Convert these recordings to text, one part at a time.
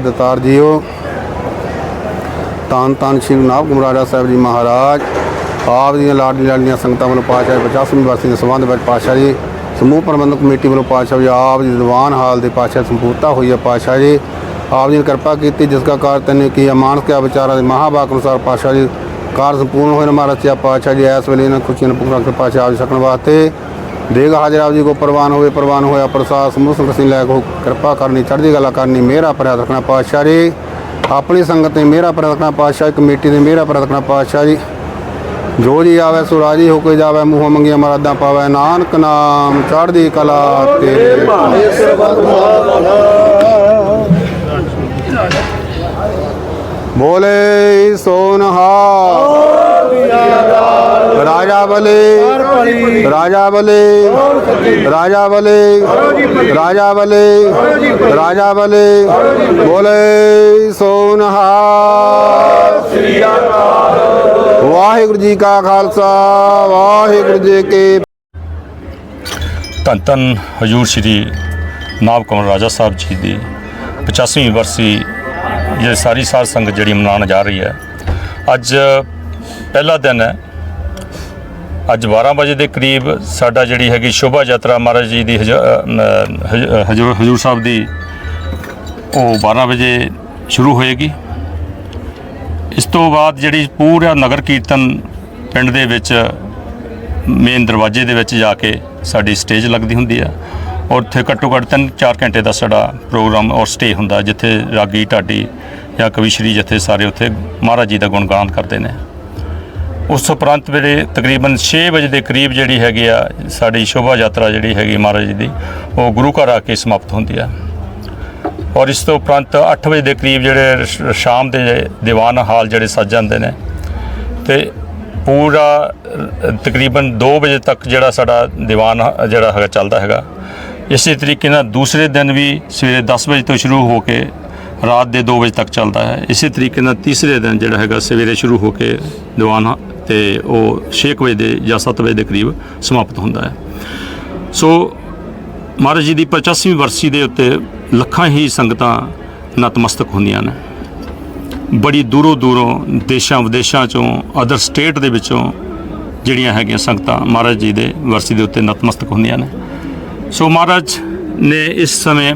ਦਤਾਰ JIO. ਤਾਂ ਤਾਂ ਸ਼੍ਰੀ ਨਾਭ ਗੁਮਰਾਜਾ ਸਾਹਿਬ ਜੀ ਮਹਾਰਾਜ। ਆਪ ਦੀਆਂ ਲਾਡਲੀ ਲਾਡੀਆਂ ਸੰਗਤਾਂ ਵੱਲੋਂ ਪਾਤਸ਼ਾਹ 85ਵੀਂ ਵਰਸੀ ਦੇ ਸੰਬੰਧ ਵਿੱਚ ਪਾਤਸ਼ਾਹ ਜੀ, ਸਮੂਹ ਪ੍ਰਬੰਧਕ ਕਮੇਟੀ ਵੱਲੋਂ ਪਾਤਸ਼ਾਹ ਜੀ ਆਪ ਦੀ ਦੀਵਾਨ ਹਾਲ ਦੇ ਪਾਤਸ਼ਾਹ ਸੰਪੂਰਤਾ ਹੋਈ ਹੈ ਪਾਤਸ਼ਾਹ ਜੀ। ਆਪ ਜੀ ਨੇ ਕਿਰਪਾ ਕੀਤੀ, ਜਿਸ ਦਾ ਕਾਰ ਤੈਨੇ ਕੀ ਅਮਾਨ ਕਿਆ ਵਿਚਾਰਾਂ ਦੇ ਮਹਾਵਾਕ ਅਨੁਸਾਰ ਪਾਤਸ਼ਾਹ ਜੀ ਕਾਰ ਸੰਪੂਰਨ ਹੋਏ ਨੇ ਮਹਾਰਾਜ ਜੀ। ਪਾਤਸ਼ਾਹ ਜੀ ਇਸ ਵੇਲੇ ਇਹਨਾਂ ਖੁਸ਼ੀਆਂ ਨੂੰ ਪੂਰਾ ਕਰ ਪਾਤਸ਼ਾਹ ਜੀ ਸਕਣ ਵਾਸਤੇ। ਦੇਗ ਹਾਜ਼ਰ ਆਪ ਜੀ ਕੋ ਪ੍ਰਵਾਨ ਹੋਵੇ, ਪ੍ਰਵਾਨ ਹੋਇਆ ਪ੍ਰਸਾਦ, ਸਮੂਹ ਸੰਗਤ ਸਿੰਘ ਲੈ ਕੋ ਕਿਰਪਾ ਕਰਨੀ, ਚੜ੍ਹਦੀ ਕਲਾ ਕਰਨੀ, ਮੇਰਾ ਪਰ ਰੱਖਣਾ ਪਾਤਸ਼ਾਹ ਜੀ। ਆਪਣੀ ਸੰਗਤ ਨੇ ਮੇਰਾ ਪਰ ਰੱਖਣਾ ਪਾਤਸ਼ਾਹ ਕਮੇਟੀ ਨੇ ਮੇਰਾ ਪਰ ਰੱਖਣਾ ਪਾਤਸ਼ਾਹ ਜੀ। ਜੋ ਜੀ ਆਵੇ, ਸੋ ਰਾਜੀ ਹੋ ਕੇ ਜਾਵੇ, ਮੂੰਹ ਮੰਗੀਆਂ ਮਰਾਦਾਂ ਪਾਵੇ, ਨਾਨਕ ਨਾਮ, ਚੜ੍ਹਦੀ ਕਲਾ ਤੇਰੇ ਬੋਲੇ ਸੋਨਹਾ ਰਾਜਾ ਬਲੇ ਰਾਜਾ ਬਲੇ ਰਾਜਾ ਬਲੇ ਰਾਜਾ ਬਲੇ ਰਾਜਾ ਬਲੇ, ਬੋਲੇ ਸੋਨਹਾ ਵਾਹਿਗੁਰੂ ਜੀ ਕਾ ਖਾਲਸਾ, ਵਾਹਿਗੁਰੂ ਜੀ ਕੀ ਧੰਨ ਧੰਨ ਹਜੂਰ ਸ਼੍ਰੀ ਨਾਭ ਕਮਲ ਰਾਜਾ ਸਾਹਿਬ ਜੀ ਦੀ 85ਵੀਂ ਵਰਸੀ ਇਹ ਸਾਰੀ ਸਾਧ ਸੰਗਤ ਜਿਹੜੀ ਮਨਾਉਣ ਜਾ ਰਹੀ ਹੈ। ਅੱਜ ਪਹਿਲਾ ਦਿਨ ਹੈ। ਅੱਜ 12 ਵਜੇ ਦੇ ਕਰੀਬ ਸਾਡਾ ਜਿਹੜੀ ਹੈਗੀ ਸ਼ੋਭਾ ਯਾਤਰਾ ਮਹਾਰਾਜ ਜੀ ਦੀ ਹਜ- ਹਜੂਰ ਹਜੂਰ ਸਾਹਿਬ ਦੀ ਉਹ 12 ਵਜੇ ਸ਼ੁਰੂ ਹੋਏਗੀ। ਇਸ ਤੋਂ ਬਾਅਦ ਜਿਹੜੀ ਪੂਰਾ ਨਗਰ ਕੀਰਤਨ ਪਿੰਡ ਦੇ ਵਿੱਚ ਮੇਨ ਦਰਵਾਜ਼ੇ ਦੇ ਵਿੱਚ ਜਾ ਕੇ ਸਾਡੀ ਸਟੇਜ ਲੱਗਦੀ ਹੁੰਦੀ ਆ। ਔਰ ਉੱਥੇ ਘੱਟੋ ਘੱਟ ਤਿੰਨ ਚਾਰ ਘੰਟੇ ਦਾ ਸਾਡਾ ਪ੍ਰੋਗਰਾਮ ਔਰ ਸਟੇ ਹੁੰਦਾ, ਜਿੱਥੇ ਰਾਗੀ, ਢਾਡੀ ਜਾਂ ਕਵੀ ਸ਼੍ਰੀ ਜਥੇ ਸਾਰੇ ਉੱਥੇ ਮਹਾਰਾਜ ਜੀ ਦਾ ਗੁਣਗਾਨ ਕਰਦੇ ਨੇ। ਉਸ ਉਪਰੰਤ ਵੇਲੇ ਤਕਰੀਬਨ 6 ਵਜੇ ਦੇ ਕਰੀਬ ਜਿਹੜੀ ਹੈਗੀ ਆ, ਸਾਡੀ ਸ਼ੋਭਾ ਯਾਤਰਾ ਜਿਹੜੀ ਹੈਗੀ ਮਹਾਰਾਜ ਜੀ ਦੀ, ਉਹ ਗੁਰੂ ਘਰ ਆ ਕੇ ਸਮਾਪਤ ਹੁੰਦੀ ਆ। ਔਰ ਇਸ ਤੋਂ ਉਪਰੰਤ 8 ਵਜੇ ਦੇ ਕਰੀਬ ਜਿਹੜੇ ਸ਼ਾਮ ਦੇ ਦੀਵਾਨ ਹਾਲ ਜਿਹੜੇ ਸੱਜ ਜਾਂਦੇ ਨੇ, ਤੇ ਪੂਰਾ, ਤਕਰੀਬਨ 2 ਵਜੇ ਤੱਕ ਜਿਹੜਾ ਸਾਡਾ ਦੀਵਾਨ ਜਿਹੜਾ ਹੈਗਾ ਚੱਲਦਾ ਹੈਗਾ। ਇਸੇ ਤਰੀਕੇ ਨਾਲ ਦੂਸਰੇ ਦਿਨ ਵੀ ਸਵੇਰੇ 10 ਵਜੇ ਤੋਂ ਸ਼ੁਰੂ ਹੋ ਕੇ ਰਾਤ ਦੇ 2 ਵਜੇ ਤੱਕ ਚੱਲਦਾ ਹੈ। ਇਸੇ ਤਰੀਕੇ ਨਾਲ ਤੀਸਰੇ ਦਿਨ ਜਿਹੜਾ ਹੈਗਾ ਸਵੇਰੇ ਸ਼ੁਰੂ ਹੋ ਕੇ ਦੀਵਾਨ ਤੇ ਉਹ 6 ਵਜੇ ਦੇ ਜਾਂ 7 ਵਜੇ ਦੇ ਕਰੀਬ ਸਮਾਪਤ ਹੁੰਦਾ ਹੈ। ਸੋ ਮਹਾਰਾਜ ਜੀ ਦੀ 85ਵੀਂ ਵਰਸੀ ਦੇ ਉੱਤੇ ਲੱਖਾਂ ਹੀ ਸੰਗਤਾਂ ਨਤਮਸਤਕ ਹੁੰਦੀਆਂ ਨੇ ਬੜੀ ਦੂਰੋਂ ਦੂਰੋਂ ਦੇਸ਼ਾਂ ਵਿਦੇਸ਼ਾਂ ਚੋਂ ਅਦਰ ਸਟੇਟ ਦੇ ਵਿੱਚੋਂ ਜਿਹੜੀਆਂ ਹੈਗੀਆਂ ਸੰਗਤਾਂ ਮਹਾਰਾਜ ਜੀ ਦੇ ਵਰਸੀ ਦੇ ਉੱਤੇ ਨਤਮਸਤਕ ਹੁੰਦੀਆਂ ਨੇ। ਸੋ ਮਹਾਰਾਜ ਨੇ ਇਸ ਸਮੇਂ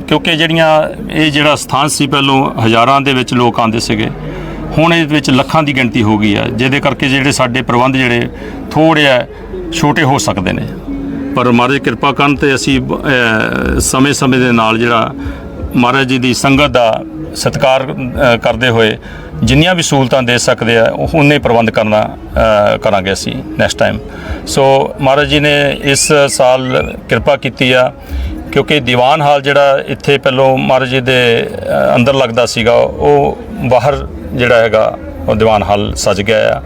ਕਿਉਂਕਿ ਜਿਹੜੀਆਂ ਇਹ ਜਿਹੜਾ ਸਥਾਨ ਸੀ, ਪਹਿਲੋਂ ਹਜ਼ਾਰਾਂ ਦੇ ਵਿੱਚ ਲੋਕ ਆਉਂਦੇ ਸੀਗੇ। ਹੁਣ ਇਹਦੇ ਵਿੱਚ ਲੱਖਾਂ ਦੀ ਗਿਣਤੀ ਹੋ ਗਈ ਆ, ਜਿਹਦੇ ਕਰਕੇ ਜਿਹੜੇ ਸਾਡੇ ਪ੍ਰਬੰਧ ਜਿਹੜੇ ਥੋੜ੍ਹੇ ਆ, ਛੋਟੇ ਹੋ ਸਕਦੇ ਨੇ। ਪਰ ਮਹਾਰਾਜ ਕਿਰਪਾ ਕਰਨ ਤੇ ਅਸੀਂ ਸਮੇਂ-ਸਮੇਂ ਦੇ ਨਾਲ ਜਿਹੜਾ ਮਹਾਰਾਜ ਜੀ ਦੀ ਸੰਗਤ ਦਾ ਸਤਿਕਾਰ ਕਰਦੇ ਹੋਏ ਜਿੰਨੀਆਂ ਵੀ ਸਹੂਲਤਾਂ ਦੇ ਸਕਦੇ ਆ ਉਹ ਉਹਨੇ ਪ੍ਰਬੰਧ ਕਰਨਾ ਕਰਾਂਗੇ ਅਸੀਂ next time so Maharaj ji ਨੇ ਇਸ ਸਾਲ ਕਿਰਪਾ ਕੀਤੀ ਆ, ਕਿਉਂਕਿ ਦੀਵਾਨ ਹਾਲ ਜਿਹੜਾ ਇੱਥੇ ਪਹਿਲੋਂ ਮਹਾਰਾਜ ਜੀ ਦੇ ਅੰਦਰ ਲੱਗਦਾ ਸੀਗਾ, ਉਹ ਬਾਹਰ ਜਿਹੜਾ ਹੈਗਾ ਉਹ ਦੀਵਾਨ ਹਾਲ ਸੱਜ ਗਿਆ ਆ।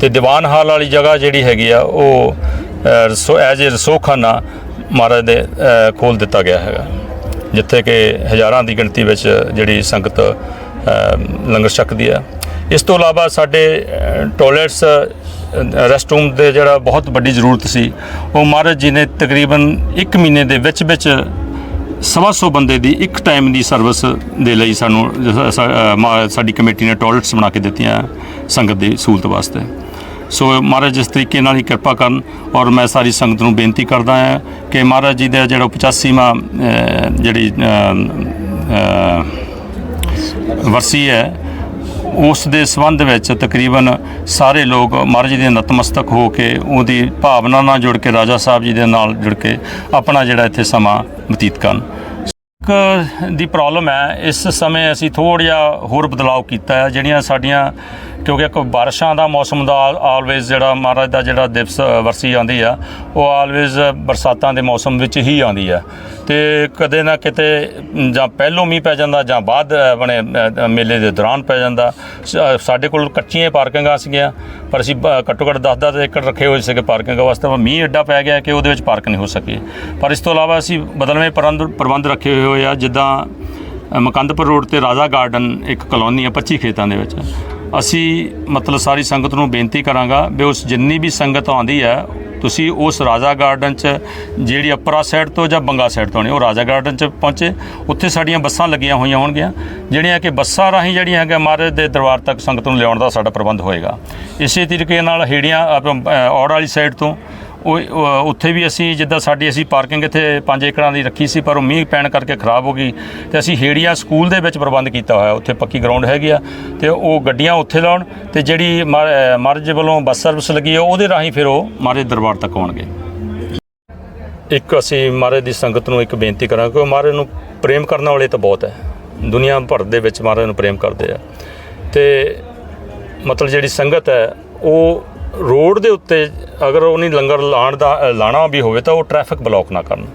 ਤੇ ਦੀਵਾਨ ਹਾਲ ਵਾਲੀ ਜਗ੍ਹਾ ਜਿਹੜੀ ਹੈਗੀ ਆ ਉਹ ਅ, ਰਸੋ ਐਜ ਏ ਰਸੋਖਾਨਾ ਮਹਾਰਾਜ ਦੇ ਅ, ਖੋਲ ਦਿੱਤਾ ਗਿਆ ਹੈਗਾ। ਜਿੱਥੇ ਕਿ ਹਜ਼ਾਰਾਂ ਦੀ ਗਿਣਤੀ ਵਿੱਚ ਜਿਹੜੀ ਸੰਗਤ ਲੰਗਰ ਛਕਦੀ ਆ। ਇਸ ਤੋਂ ਇਲਾਵਾ ਸਾਡੇ ਟਾਇਲਟਸ ਰੈਸਟ ਰੂਮ ਦੇ ਜਿਹੜਾ ਬਹੁਤ ਵੱਡੀ ਜ਼ਰੂਰਤ ਸੀ ਉਹ ਮਹਾਰਾਜ ਜੀ ਨੇ ਤਕਰੀਬਨ 1 ਮਹੀਨੇ ਦੇ ਵਿੱਚ ਵਿੱਚ ਸਵਾ ਸੌ ਬੰਦੇ ਦੀ ਇੱਕ ਟਾਈਮ ਦੀ ਸਰਵਿਸ ਦੇ ਲਈ ਸਾਨੂੰ ਜ- ਸਾਡੀ ਕਮੇਟੀ ਨੇ ਟਾਇਲਟਸ ਬਣਾ ਕੇ ਦਿੱਤੀਆਂ ਸੰਗਤ ਦੀ ਸਹੂਲਤ ਵਾਸਤੇ। ਸੋ ਮਹਾਰਾਜ ਜਿਸ ਤਰੀਕੇ ਨਾਲ ਹੀ ਕਿਰਪਾ ਕਰਨ ਔਰ ਮੈਂ ਸਾਰੀ ਸੰਗਤ ਨੂੰ ਬੇਨਤੀ ਕਰਦਾ ਹਾਂ ਕਿ ਮਹਾਰਾਜ ਜੀ ਦਾ ਜਿਹੜਾ 85ਵਾਂ ਜਿਹੜੀ ਵਰਸੀ ਹੈ, ਉਸ ਦੇ ਸੰਬੰਧ ਵਿੱਚ ਤਕਰੀਬਨ ਸਾਰੇ ਲੋਕ ਮਹਾਰਾਜ ਜੀ ਦੇ ਨਤਮਸਤਕ ਹੋ ਕੇ ਉਹਦੀ ਭਾਵਨਾ ਨਾਲ ਜੁੜ ਕੇ, ਰਾਜਾ ਸਾਹਿਬ ਜੀ ਦੇ ਨਾਲ ਜੁੜ ਕੇ ਆਪਣਾ ਜਿਹੜਾ ਇੱਥੇ ਸਮਾਂ ਬਤੀਤ ਕਰਨ। ਦੀ ਪ੍ਰੋਬਲਮ ਹੈ। ਇਸ ਸਮੇਂ ਅਸੀਂ ਥੋੜ੍ਹਾ ਜਿਹਾ ਹੋਰ ਬਦਲਾਅ ਕੀਤਾ ਹੈ। ਜਿਹੜੀਆਂ ਸਾਡੀਆਂ ਕਿਉਂਕਿ ਇੱਕ ਬਾਰਿਸ਼ਾਂ ਦਾ ਮੌਸਮ ਦਾ ਆਲਵੇਜ਼ ਜਿਹੜਾ ਮਹਾਰਾਜ ਦਾ ਜਿਹੜਾ ਦਿਵਸ ਵਰਸੀ ਆਉਂਦੀ ਆ, ਉਹ ਆਲਵੇਜ਼ ਬਰਸਾਤਾਂ ਦੇ ਮੌਸਮ ਵਿੱਚ ਹੀ ਆਉਂਦੀ ਆ। ਤੇ ਕਦੇ ਨਾ ਕਿਤੇ ਜਾਂ ਪਹਿਲੋਂ ਮੀਂਹ ਪੈ ਜਾਂਦਾ ਜਾਂ ਬਾਅਦ ਆਪਣੇ ਮੇਲੇ ਦੇ ਦੌਰਾਨ ਪੈ ਜਾਂਦਾ। ਸ- ਸਾਡੇ ਕੋਲ ਕੱਚੀਆਂ ਪਾਰਕਿੰਗਾਂ ਸੀਗੀਆਂ, ਪਰ ਅਸੀਂ ਬ- ਘੱਟੋ ਘੱਟ 10-10 ਏਕੜ ਰੱਖੇ ਹੋਏ ਸੀਗੇ ਪਾਰਕਿੰਗ ਵਾਸਤੇ, ਪਰ ਮੀਂਹ ਐਡਾ ਪੈ ਗਿਆ ਕਿ ਉਹਦੇ ਵਿੱਚ ਪਾਰਕ ਨਹੀਂ ਹੋ ਸਕੀ। ਪਰ ਇਸ ਤੋਂ ਇਲਾਵਾ ਅਸੀਂ ਬਦਲਵੇਂ ਪ੍ਰਬੰਧ ਪ੍ਰਬੰਧ ਰੱਖੇ ਹੋਏ ਆ, ਜਿੱਦਾਂ ਮਕੰਦਪੁਰ ਰੋਡ ਤੇ ਰਾਜਾ ਗਾਰਡਨ ਇੱਕ ਕਲੋਨੀ ਆ 25 ਖੇਤਾਂ ਦੇ ਵਿੱਚ। ਅਸੀਂ ਮਤਲਬ ਸਾਰੀ ਸੰਗਤ ਨੂੰ ਬੇਨਤੀ ਕਰਾਂਗਾ ਵੀ ਉਸ ਜਿੰਨੀ ਵੀ ਸੰਗਤ ਆਉਂਦੀ ਹੈ ਤੁਸੀਂ ਉਸ ਰਾਜਾ ਗਾਰਡਨ 'ਚ ਜਿਹੜੀ ਅਪਰਾ ਸਾਈਡ ਤੋਂ ਜਾਂ ਬੰਗਾ ਸਾਈਡ ਤੋਂ ਨੇ ਉਹ ਰਾਜਾ ਗਾਰਡਨ 'ਚ ਪਹੁੰਚੇ। ਉੱਥੇ ਸਾਡੀਆਂ ਬੱਸਾਂ ਲੱਗੀਆਂ ਹੋਈਆਂ ਹੋਣਗੀਆਂ ਜਿਹੜੀਆਂ ਕਿ ਬੱਸਾਂ ਰਾਹੀਂ ਜਿਹੜੀਆਂ ਹੈਗਾ ਮਹਾਰਾਜ ਦੇ ਦਰਬਾਰ ਤੱਕ ਸੰਗਤ ਨੂੰ ਲਿਆਉਣ ਦਾ ਸਾਡਾ ਪ੍ਰਬੰਧ ਹੋਏਗਾ। ਇਸੇ ਤਰੀਕੇ ਨਾਲ ਹੇੜੀਆਂ ਆਪਣਾ, ਔੜ ਵਾਲੀ ਸਾਈਡ ਤੋਂ ਉਹ ਉੱਥੇ ਵੀ ਅਸੀਂ ਜਿੱਦਾਂ ਸਾਡੀ ਅਸੀਂ ਪਾਰਕਿੰਗ ਇੱਥੇ 5 ਏਕੜਾਂ ਦੀ ਰੱਖੀ ਸੀ, ਪਰ ਉਹ ਮੀਂਹ ਪੈਣ ਕਰਕੇ ਖਰਾਬ ਹੋ ਗਈ ਤੇ ਅਸੀਂ ਹੇੜੀਆਂ ਸਕੂਲ ਦੇ ਵਿੱਚ ਪ੍ਰਬੰਧ ਕੀਤਾ ਹੋਇਆ, ਉੱਥੇ ਪੱਕੀ ਗਰਾਊਂਡ ਹੈਗੀ ਆ ਤੇ ਉਹ ਗੱਡੀਆਂ ਉੱਥੇ ਲਾਉਣ ਤੇ ਜਿਹੜੀ ਮਹਾਰਾਜ ਵੱਲੋਂ ਬੱਸ ਸਰਵਿਸ ਲੱਗੀ ਆ, ਉਹਦੇ ਰਾਹੀਂ ਫਿਰ ਉਹ ਮਹਾਰਾਜ ਦਰਬਾਰ ਤੱਕ ਆਉਣਗੇ। ਇੱਕ ਅਸੀਂ ਮਹਾਰਾਜ ਦੀ ਸੰਗਤ ਨੂੰ ਇੱਕ ਬੇਨਤੀ ਕਰਾਂਗੇ ਕਿ ਮਹਾਰਾਜ ਨੂੰ ਪ੍ਰੇਮ ਕਰਨ ਵਾਲੇ ਤਾਂ ਬਹੁਤ ਹੈ ਦੁਨੀਆ ਭਰ ਦੇ ਵਿੱਚ ਮਹਾਰਾਜ ਨੂੰ ਪ੍ਰੇਮ ਕਰਦੇ ਆ। ਤੇ ਮਤਲਬ ਜਿਹੜੀ ਸੰਗਤ ਹੈ, ਉਹ ਰੋਡ ਦੇ ਉੱਤੇ ਅਗਰ ਉਹਨੇ ਲੰਗਰ ਲਾਣ ਦਾ ਅ, ਲਾਣਾ ਵੀ ਹੋਵੇ ਤਾਂ ਉਹ ਟ੍ਰੈਫਿਕ ਬਲੌਕ ਨਾ ਕਰਨ।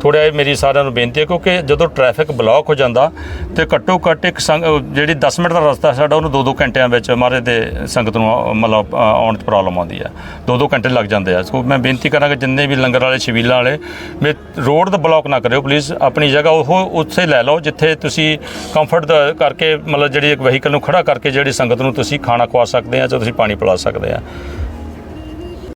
ਥੋੜ੍ਹਾ ਇਹ ਮੇਰੀ ਸਾਰਿਆਂ ਨੂੰ ਬੇਨਤੀ ਹੈ ਕਿਉਂਕਿ ਜਦੋਂ ਟ੍ਰੈਫਿਕ ਬਲੌਕ ਹੋ ਜਾਂਦਾ ਤੇ ਘੱਟੋ ਘੱਟ ਇੱਕ ਸੰਗ ਜਿਹੜੀ 10 ਮਿੰਟ ਦਾ ਰਸਤਾ ਸਾਡਾ, ਉਹਨੂੰ 2-2 ਘੰਟਿਆਂ ਵਿੱਚ ਮਾਰੇ ਦੇ ਸੰਗਤ ਨੂੰ ਮਤਲਬ ਆਉਣ 'ਚ ਪ੍ਰੋਬਲਮ ਆਉਂਦੀ ਹੈ 2-2 ਘੰਟੇ ਲੱਗ ਜਾਂਦੇ ਆ। ਸੋ ਮੈਂ ਬੇਨਤੀ ਕਰਾਂਗਾ ਜਿੰਨੇ ਵੀ ਲੰਗਰ ਵਾਲੇ, ਛਬੀਲਾਂ ਵਾਲੇ ਵੀ ਰੋਡ ਦਾ ਬਲੌਕ ਨਾ ਕਰਿਓ ਪਲੀਜ਼ ਆਪਣੀ ਜਗ੍ਹਾ ਉਹ ਉੱਥੇ ਲੈ ਲਓ, ਜਿੱਥੇ ਤੁਸੀਂ ਕੰਫਰਟ ਦਾ ਕਰਕੇ, ਮਤਲਬ ਜਿਹੜੀ ਇੱਕ ਵਹੀਕਲ ਨੂੰ ਖੜਾ ਕਰਕੇ ਜਿਹੜੀ ਸੰਗਤ ਨੂੰ ਤੁਸੀਂ ਖਾਣਾ ਖਵਾ ਸਕਦੇ ਆ ਜਾਂ ਤੁਸੀਂ ਪਾਣੀ ਪਿਲਾ ਸਕਦੇ ਆ।